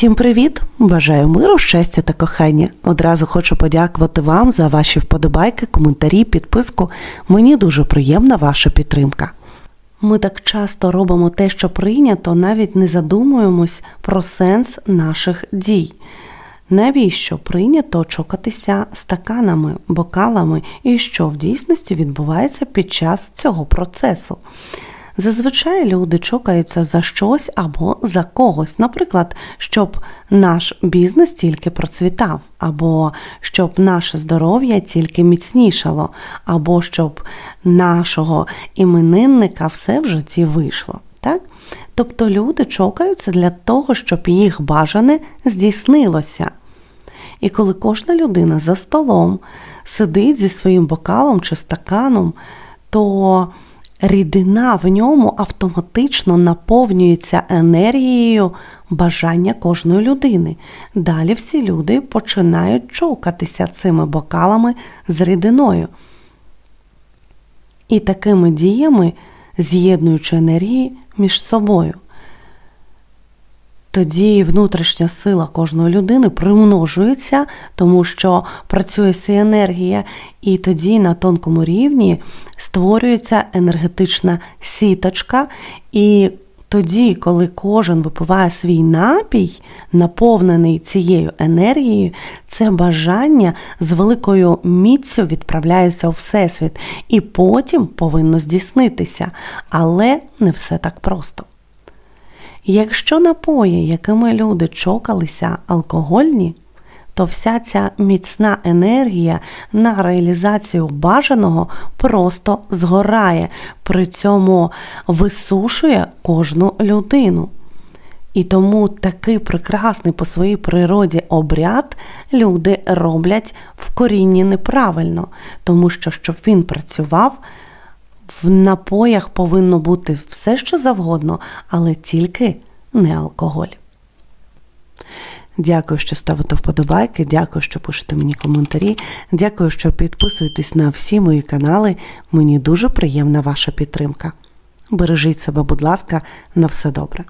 Всім привіт! Бажаю миру, щастя та кохання. Одразу хочу подякувати вам за ваші вподобайки, коментарі, підписку. Мені дуже приємна ваша підтримка. Ми так часто робимо те, що прийнято, навіть не задумуємось про сенс наших дій. Навіщо прийнято чокатися стаканами, бокалами і що в дійсності відбувається під час цього процесу? Зазвичай люди чокаються за щось або за когось, наприклад, щоб наш бізнес тільки процвітав, або щоб наше здоров'я тільки міцнішало, або щоб нашого іменинника все в житті вийшло. Так? Тобто люди чокаються для того, щоб їх бажане здійснилося. І коли кожна людина за столом сидить зі своїм бокалом чи стаканом, то рідина в ньому автоматично наповнюється енергією бажання кожної людини. Далі всі люди починають чокатися цими бокалами з рідиною. І такими діями з'єднуючи енергії між собою. Тоді внутрішня сила кожної людини примножується, тому що працює енергія, і тоді на тонкому рівні створюється енергетична сіточка. І тоді, коли кожен випиває свій напій, наповнений цією енергією, це бажання з великою міцю відправляється у Всесвіт, і потім повинно здійснитися. Але не все так просто. Якщо напої, якими люди чокалися, алкогольні, то вся ця міцна енергія на реалізацію бажаного просто згорає, при цьому висушує кожну людину. І тому такий прекрасний по своїй природі обряд люди роблять в корінні неправильно, тому що щоб він працював, в напоях повинно бути все, що завгодно, але тільки не алкоголь. Дякую, що ставите вподобайки. Дякую, що пишете мені коментарі. Дякую, що підписуєтесь на всі мої канали. Мені дуже приємна ваша підтримка. Бережіть себе, будь ласка, на все добре.